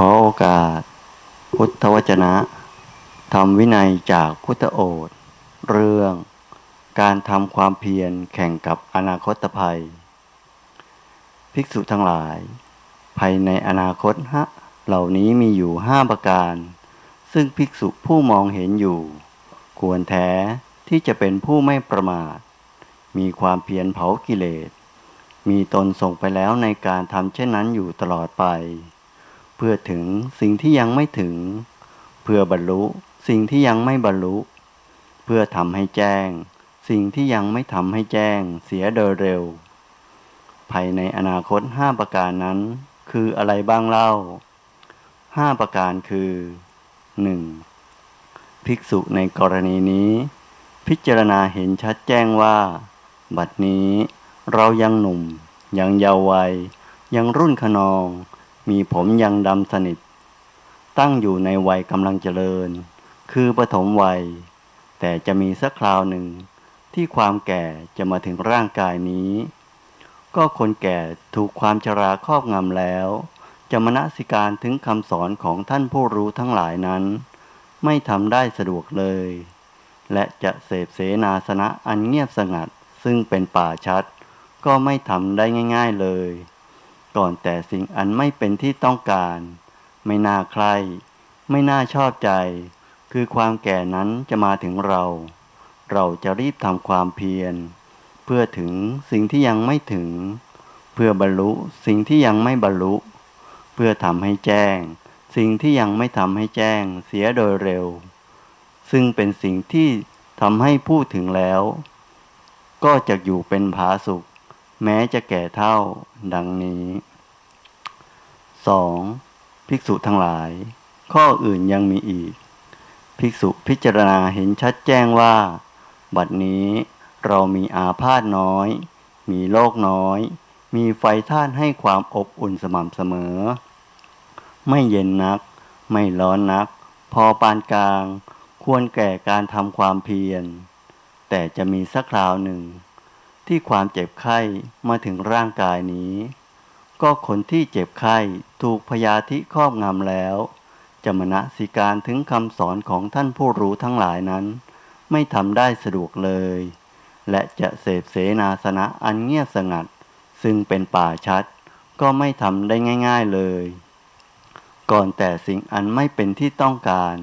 ขอโอกาส พุทธวจนะธรรมวินัยจากพุทธโอษเรื่อง การทำความเพียรแข่งกับอนาคตภัย ภิกษุทั้งหลาย ภายในอนาคตฮะเหล่านี้มีอยู่ห้าประการ ซึ่งภิกษุผู้มองเห็นอยู่ ควรแท้ที่จะเป็นผู้ไม่ประมาท มีความเพียรเผากิเลส มีตนส่งไปแล้วในการทำเช่นนั้นอยู่ตลอดไป เพื่อถึงสิ่งที่ยังไม่ถึง เพื่อบรรลุสิ่งที่ยังไม่บรรลุ เพื่อทำให้แจ้ง สิ่งที่ยังไม่ทำให้แจ้งเสียโดยเร็ว ภายในอนาคตห้าประการนั้น คืออะไรบ้างเล่าห้าประการคือหนึ่งภิกษุในกรณีนี้ พิจารณาเห็นชัดแจ้งว่า บัดนี้เรายังหนุ่ม ยังเยาว์วัย ยังรุ่นขนอง มีผมยังดำสนิท ตั้งอยู่ในวัยกำลังเจริญ คือปฐมวัย แต่จะมีสักคราวหนึ่งที่ความแก่จะมาถึงร่างกายนี้ ก็คนแก่ถูกความชราครอบงำแล้ว จะมณสิการถึงคำสอนของท่านผู้รู้ทั้งหลายนั้น ไม่ทำได้สะดวกเลย และจะเสพเสนาสนะอันเงียบสงัดซึ่งเป็นป่าชัด ก็ไม่ทำได้ง่าย ๆเลย ก่อนแต่สิ่งอันไม่เป็นที่ต้องการ ไม่น่าใคร ไม่น่าชอบใจ คือความแก่นั้นจะมาถึงเรา เราจะรีบทำความเพียร เพื่อถึงสิ่งที่ยังไม่ถึง เพื่อบรรลุสิ่งที่ยังไม่บรรลุ เพื่อทำให้แจ้ง สิ่งที่ยังไม่ทำให้แจ้งเสียโดยเร็ว ซึ่งเป็นสิ่งที่ทำให้พูดถึงแล้ว ก็จะอยู่เป็นผาสุข แม้จะแก่เท่าดังนี้ 2. ภิกษุทั้งหลาย ข้ออื่นยังมีอีก ภิกษุพิจารณาเห็นชัดแจ้งว่า บัดนี้เรามีอาพาธน้อย มีโรคน้อย มีไฟท่านให้ความอบอุ่นสม่ำเสมอ ไม่เย็นนัก ไม่ร้อนนัก พอปานกลาง ควรแก่การทำความเพียร แต่จะมีสักคราวหนึ่ง ที่ความเจ็บไข้มาถึงร่างกายนี้ ก็คนที่เจ็บไข้ถูกพยาธิครอบงำแล้วจะมณสิการถึงคำสอนของท่านผู้รู้ทั้งหลายนั้น ไม่ทำได้สะดวกเลย และจะเสพเสนาสนะอันเงียบสงัด ซึ่งเป็นป่าชัด ก็ไม่ทำได้ง่าย ๆเลย ก่อนแต่สิ่งอันไม่เป็นที่ต้องการ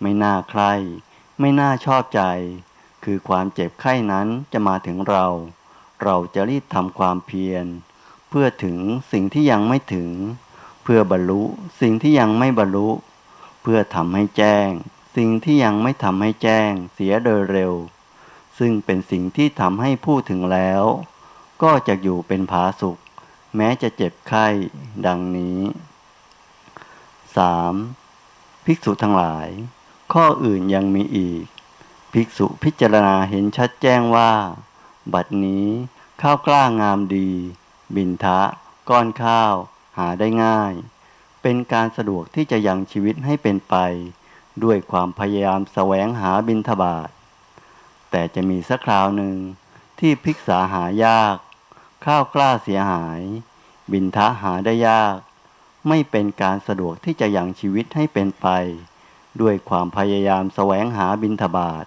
ไม่น่าใคร ไม่น่าชอบใจ คือความเจ็บไข้นั้นจะมาถึงเรา เราจะรีบทำความเพียร เพื่อถึงสิ่งที่ยังไม่ถึง เพื่อบรรลุสิ่งที่ยังไม่บรรลุ เพื่อทำให้แจ้ง สิ่งที่ยังไม่ทำให้แจ้งเสียโดยเร็ว ซึ่งเป็นสิ่งที่ทำให้พูดถึงแล้ว ก็จะอยู่เป็นผาสุข แม้จะเจ็บไข้ดังนี้ 3. ภิกษุทั้งหลาย ข้ออื่นยังมีอีก ภิกษุพิจารณาเห็นชัดแจ้งว่า บัดนี้ ข้าวกล้างามดี บินทะ ก้อนข้าว หาได้ง่าย เป็นการสะดวกที่จะยังชีวิตให้เป็นไป ด้วยความพยายามแสวงหาบินทบาท แต่จะมีสักคราวหนึ่งที่ภิกษาหายาก ข้าวกล้าเสียหาย บินทะหาได้ยาก ไม่เป็นการสะดวกที่จะยังชีวิตให้เป็นไป ด้วยความพยายามแสวงหาบินทบาท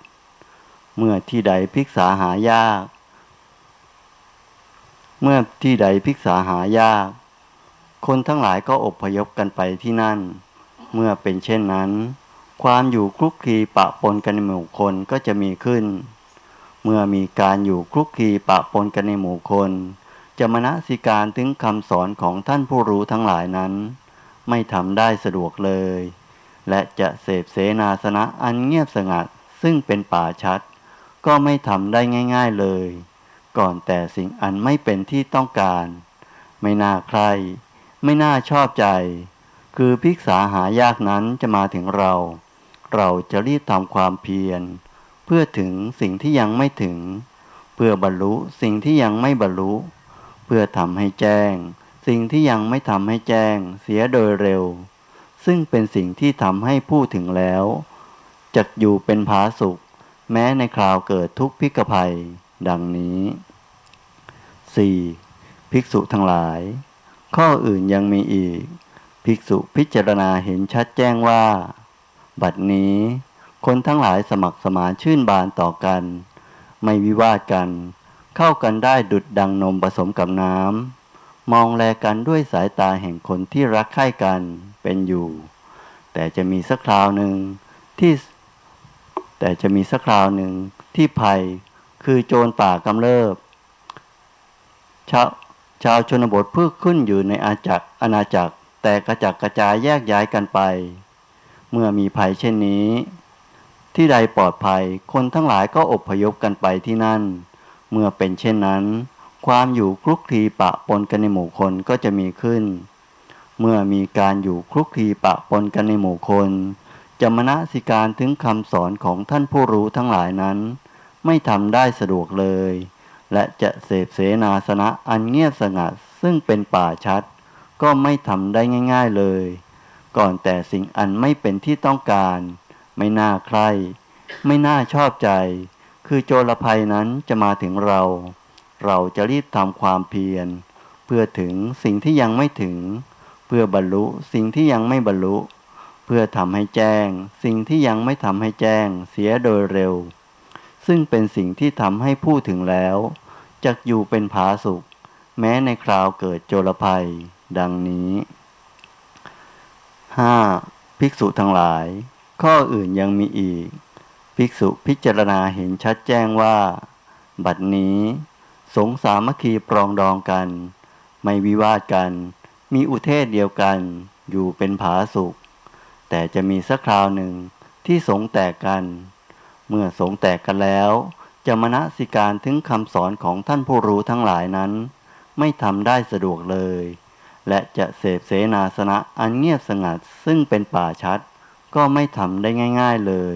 เมื่อที่ใดภิกษาหายาก เมื่อที่ใดภิกษาหายาก คนทั้งหลายก็อบพยพกันไปที่นั่น เมื่อเป็นเช่นนั้น ความอยู่คลุกคลีปะปนกันในหมู่คนก็จะมีขึ้น เมื่อมีการอยู่คลุกคลีปะปนกันในหมู่คน จะมณสิการถึงคำสอนของท่านผู้รู้ทั้งหลายนั้น ไม่ทำได้สะดวกเลย และจะเสพเสนาสนะอันเงียบสงัดซึ่งเป็นป่าชัด ก็ไม่ทำได้ง่าย ๆเลย ก่อนแต่สิ่งอันไม่เป็นที่ต้องการ ไม่น่าใคร ไม่น่าชอบใจ คือภิกษาหายากนั้นจะมาถึงเรา เราจะรีบทำความเพียร เพื่อถึงสิ่งที่ยังไม่ถึง เพื่อบรรลุสิ่งที่ยังไม่บรรลุ เพื่อทำให้แจ้ง สิ่งที่ยังไม่ทำให้แจ้งเสียโดยเร็ว ซึ่งเป็นสิ่งที่ทำให้ผู้ถึงแล้วจะอยู่เป็นผาสุข แม้ในคราวเกิดทุกข์พิกภัย ดังนี้ 4. ภิกษุทั้งหลาย ข้ออื่นยังมีอีก ภิกษุพิจารณาเห็นชัดแจ้งว่า บัดนี้ คนทั้งหลายสมัครสมานชื่นบานต่อกัน ไม่วิวาทกัน เข้ากันได้ดุดดังนมผสมกับน้ำมองแลกันด้วยสายตาแห่งคนที่รักใคร่กันเป็นอยู่ แต่จะมีสักคราวหนึ่งที่ แต่จะมีสักคราวหนึ่งที่ภัยคือโจรป่ากำเริบ ชาวชาวชนบทเพื่อขึ้นอยู่ในอาจักรอาณาจักร แต่กระจัดกระจายแยกย้ายกันไป เมื่อมีภัยเช่นนี้ ที่ใดปลอดภัยคนทั้งหลายก็อบพยพกันไปที่นั่น เมื่อเป็นเช่นนั้น ความอยู่คลุกคลีปะปนกันในหมู่คนก็จะมีขึ้น เมื่อมีการอยู่คลุกคลีปะปนกันในหมู่คนจะมณสิการถึงคำสอนของท่านผู้รู้ทั้งหลายนั้น ไม่ทำได้สะดวกเลย และจะเสพเสนาสนะอันเงียบสงัดซึ่งเป็นป่าชัด ก็ไม่ทำได้ง่ายๆเลย ก่อนแต่สิ่งอันไม่เป็นที่ต้องการ ไม่น่าใคร ไม่น่าชอบใจ คือโจรภัยนั้นจะมาถึงเรา เราจะรีบทำความเพียร เพื่อถึงสิ่งที่ยังไม่ถึง เพื่อบรรลุสิ่งที่ยังไม่บรรลุ เพื่อทำให้แจ้ง สิ่งที่ยังไม่ทำให้แจ้งเสียโดยเร็ว ซึ่งเป็นสิ่งที่ทำให้ผู้ถึงแล้วจักอยู่เป็นผาสุข แม้ในคราวเกิดโจรภัย ดังนี้ 5. ภิกษุทั้งหลาย ข้ออื่นยังมีอีก ภิกษุพิจารณาเห็นชัดแจ้งว่า บัดนี้ สงสามัคคีปรองดองกัน ไม่วิวาทกัน มีอุเทศเดียวกัน อยู่เป็นผาสุข แต่จะมีสักคราวหนึ่งที่สงแตกกัน เมื่อสงแตกกันแล้ว จะมณสิการถึงคำสอนของท่านผู้รู้ทั้งหลายนั้น ไม่ทำได้สะดวกเลย และจะเสพเสนาสนะอันเงียบสงัดซึ่งเป็นป่าชัด ก็ไม่ทำได้ง่าย ๆเลย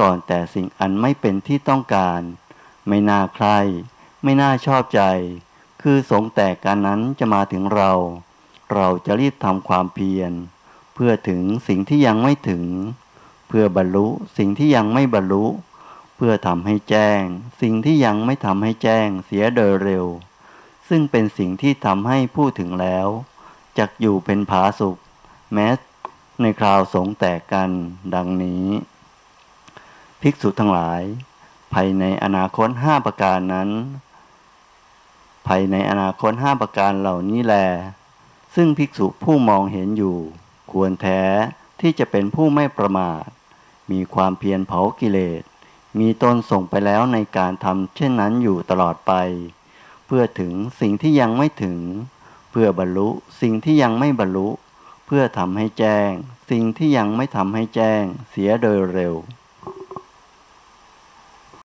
ก่อนแต่สิ่งอันไม่เป็นที่ต้องการ ไม่น่าใคร ไม่น่าชอบใจ คือสงแตกกันนั้นจะมาถึงเรา เราจะรีบทำความเพียร เพื่อถึงสิ่งที่ยังไม่ถึง เพื่อบรรลุสิ่งที่ยังไม่บรรลุ เพื่อทำให้แจ้ง สิ่งที่ยังไม่ทำให้แจ้งเสียโดยเร็ว ซึ่งเป็นสิ่งที่ทำให้ผู้ถึงแล้วจักอยู่เป็นผาสุข แม้ในคราวสงแตกกันดังนี้ ภิกษุทั้งหลาย ภายในอนาคตห้าประการนั้น ภายในอนาคตห้าประการเหล่านี้แล ซึ่งภิกษุผู้มองเห็นอยู่ ควรแท้ที่จะเป็นผู้ไม่ประมาท มีความเพียรเผากิเลส มีตนส่งไปแล้วในการทำเช่นนั้นอยู่ตลอดไป เพื่อถึงสิ่งที่ยังไม่ถึง เพื่อบรรลุสิ่งที่ยังไม่บรรลุ เพื่อทำให้แจ้ง สิ่งที่ยังไม่ทำให้แจ้งเสียโดยเร็ว